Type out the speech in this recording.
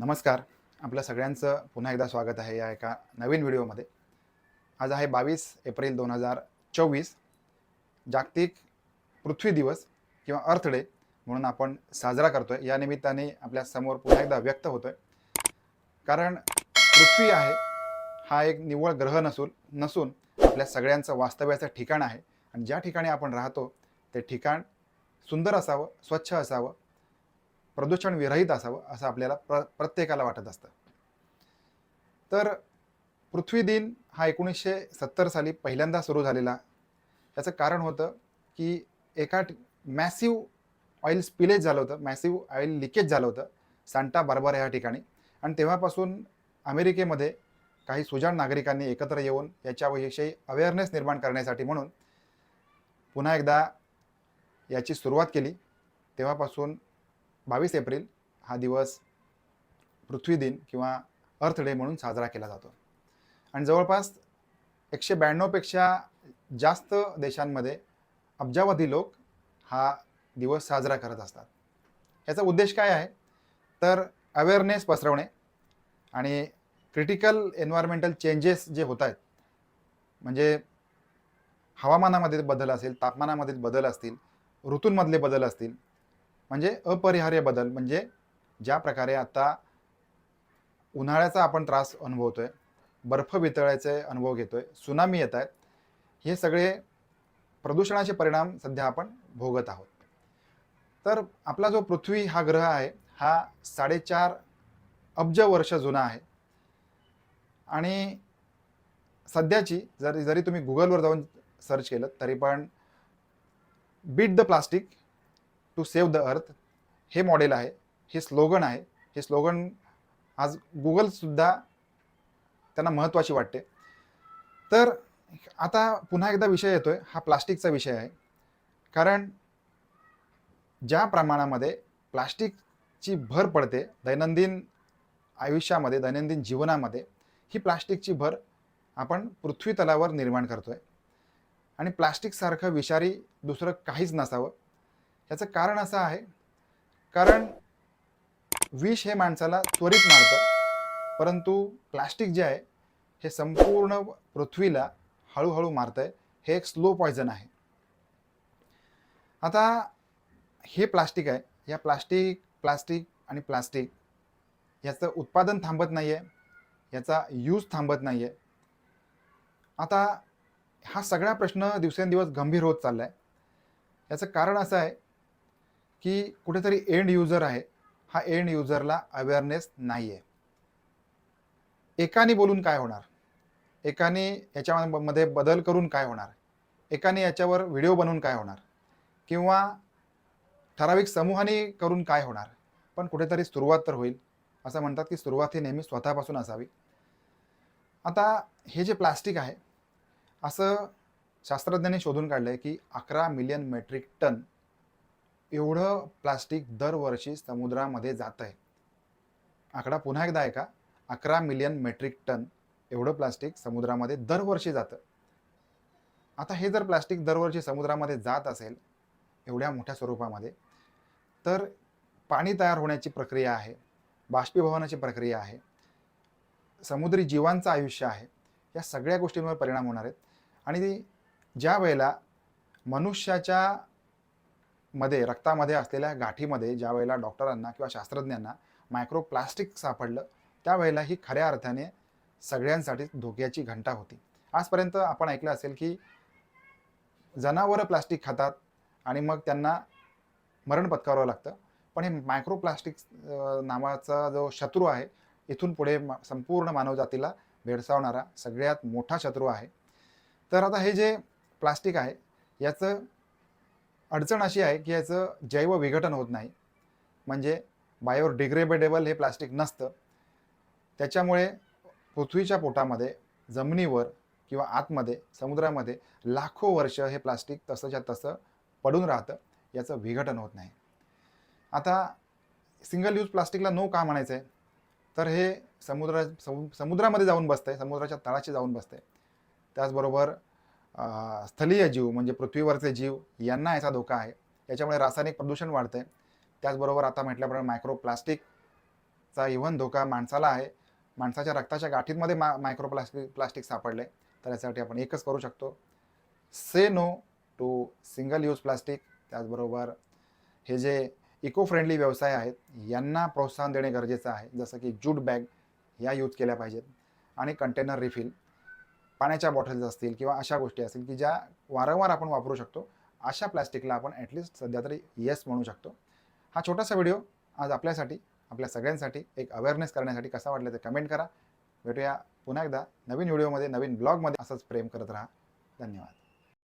नमस्कार. आपल्या सगळ्यांचं पुन्हा एकदा स्वागत आहे या एका नवीन व्हिडिओमध्ये. आज आहे बावीस एप्रिल दोन हजार चोवीस. जागतिक पृथ्वी दिवस किंवा अर्थ डे म्हणून आपण साजरा करतो आहे या निमित्ताने आपल्यासमोर पुन्हा एकदा व्यक्त होतो आहे कारण पृथ्वी आहे हा एक निव्वळ ग्रह नसून नसून आपल्या सगळ्यांचं वास्तव्याचं ठिकाण आहे. आणि ज्या ठिकाणी आपण राहतो ते ठिकाण सुंदर असावं स्वच्छ असावं प्रदूषण विरहित असावं असं आपल्याला प्र प्रत्येकाला वाटत असतं. तर पृथ्वी दिन हा एकोणीसशे सत्तर साली पहिल्यांदा सुरू झालेला. याचं कारण होतं की एका मॅसिव ऑइल स्पिलेज झालं होतं मॅसिव ऑइल लिकेज झालं होतं सांटा बार्बर ह्या ठिकाणी. आणि तेव्हापासून अमेरिकेमध्ये काही सुजाण नागरिकांनी एकत्र येऊन याच्याविषयी अवेअरनेस निर्माण करण्यासाठी म्हणून पुन्हा एकदा याची सुरुवात केली. तेव्हापासून बावीस एप्रिल हा दिवस पृथ्वी दिन किंवा अर्थ डे म्हणून साजरा केला जातो. आणि जवळपास एकशे ब्याण्णवपेक्षा जास्त देशांमध्ये अब्जावधी लोक हा दिवस साजरा करत असतात. याचा उद्देश काय आहे? तर अवेअरनेस पसरवणे आणि क्रिटिकल एन्व्हायरमेंटल चेंजेस जे होत आहेत म्हणजे हवामानामध्ये बदल असेल तापमानामधील बदल असतील ऋतूंमधले बदल असतील म्हणजे अपरिहार्य बदल. म्हणजे ज्या प्रकारे आता उन्हाळ्याचा आपण त्रास अनुभवतोय बर्फ वितळायचे अनुभव घेतोय सुनामी येत आहेत हे सगळे प्रदूषणाचे परिणाम सध्या आपण भोगत आहोत. तर आपला जो पृथ्वी हा ग्रह आहे हा साडेचार अब्ज वर्ष जुना आहे. आणि सध्याची जरी जरी तुम्ही गुगलवर जाऊन सर्च केलं तरी पण beat the plastic to save the earth हे मॉडेल आहे हे स्लोगन आहे. हे स्लोगन आज गुगलसुद्धा त्यांना महत्त्वाची वाटते. तर आता पुन्हा एकदा विषय येतो आहे हा प्लास्टिकचा विषय आहे. कारण ज्या प्रमाणामध्ये प्लास्टिकची भर पडते दैनंदिन आयुष्यामध्ये दैनंदिन जीवनामध्ये ही प्लास्टिकची भर आपण पृथ्वी तलावर निर्माण आहे आणि प्लास्टिकसारखं विषारी दुसरं काहीच नसावं. याचं कारण असं आहे कारण विष हे माणसाला त्वरित मारतं परंतु प्लास्टिक जे आहे हे संपूर्ण पृथ्वीला हळूहळू मारतं आहे हे एक स्लो पॉयझन आहे. आता हे प्लास्टिक आहे या प्लास्टिक प्लास्टिक आणि प्लास्टिक याचं उत्पादन थांबत नाही आहे याचा यूज थांबत नाही आहे आता हा सगळा प्रश्न दिवसेंदिवस गंभीर होत चालला आहे याचं कारण असं आहे की कुठेतरी एंड युजर आहे. हा एंड युजरला अवेअरनेस नाही आहे एकाने बोलून काय होणार? एकाने याच्यामध्ये बदल करून काय होणार? एकाने याच्यावर व्हिडिओ बनवून काय होणार? किंवा ठराविक समूहाने करून काय होणार? पण कुठेतरी सुरुवात तर होईल. असं म्हणतात की सुरुवात ही नेहमी स्वतःपासून असावी. आता हे जे प्लास्टिक आहे असं शास्त्रज्ञांनी शोधून काढलं आहे की अकरा मिलियन मेट्रिक टन एवढं प्लास्टिक दरवर्षी समुद्रामध्ये जात आहे आकडा पुन्हा एकदा आहे का अकरा मिलियन मेट्रिक टन एवढं प्लास्टिक समुद्रामध्ये दरवर्षी जातं. आता हे जर प्लास्टिक दरवर्षी समुद्रामध्ये जात असेल एवढ्या मोठ्या स्वरूपामध्ये तर पाणी तयार होण्याची प्रक्रिया आहे बाष्पीभवनाची प्रक्रिया आहे समुद्री जीवांचं आयुष्य आहे या सगळ्या गोष्टींवर परिणाम होणार आहेत. आणि ज्या वेळेला मनुष्याच्या मध्ये रक्तामध्ये असलेल्या गाठीमध्ये ज्या वेळेला डॉक्टरांना किंवा शास्त्रज्ञांना मायक्रोप्लास्टिक सापडलं त्यावेळेला ही खऱ्या अर्थाने सगळ्यांसाठी धोक्याची घंटा होती. आजपर्यंत आपण ऐकलं असेल की जनावरं प्लास्टिक खातात आणि मग त्यांना मरण पत्करावं लागतं. पण हे मायक्रोप्लास्टिक नावाचा जो शत्रू आहे इथून पुढे संपूर्ण मानवजातीला भेडसावणारा सगळ्यात मोठा शत्रू आहे. तर आता हे जे प्लास्टिक आहे याचं अडचण अशी आहे की याचं जैव विघटन होत नाही. म्हणजे बायोडिग्रेडेबल हे प्लास्टिक नसतं. त्याच्यामुळे पृथ्वीच्या पोटामध्ये जमिनीवर किंवा आतमध्ये समुद्रामध्ये लाखो वर्ष हे प्लास्टिक तसंच्या तसं पडून राहतं याचं विघटन होत नाही. आता सिंगल यूज प्लास्टिकला नो का म्हणायचं आहे तर हे समुद्रा समु समुद्रामध्ये जाऊन बसतं आहे समुद्राच्या तळाशी जाऊन बसतं आहे त्याचबरोबर स्थलीय जीव म्हणजे पृथ्वीवरचे जीव यांना याचा धोका आहे. याच्यामुळे रासायनिक प्रदूषण वाढतं आहे त्याचबरोबर आता म्हटल्याप्रमाणे मायक्रोप्लास्टिकचा इव्हन धोका माणसाला आहे. माणसाच्या रक्ताच्या गाठींमध्ये मा मायक्रो प्लास्टिक प्लास्टिक सापडले तर यासाठी आपण एकच करू शकतो. Say no to single use plastic त्याचबरोबर हे जे इको फ्रेंडली व्यवसाय आहेत यांना प्रोत्साहन देणे गरजेचं आहे. जसं की ज्यूट बॅग या यूज केल्या पाहिजेत. आणि कंटेनर रिफिल पाण्याच्या बॉटल्स असतील किंवा अशा गोष्टी असतील की ज्या वारंवार आपण वापरू शकतो अशा प्लॅस्टिकला आपण ॲटलिस्ट सध्या तरी येस म्हणू शकतो. हा छोटासा व्हिडिओ आज आपल्यासाठी आपल्या सगळ्यांसाठी एक अवेअरनेस करण्यासाठी कसा वाटला ते कमेंट करा. भेटूया पुन्हा एकदा नवीन व्हिडिओमध्ये नवीन ब्लॉगमध्ये असंच प्रेम करत राहा. धन्यवाद.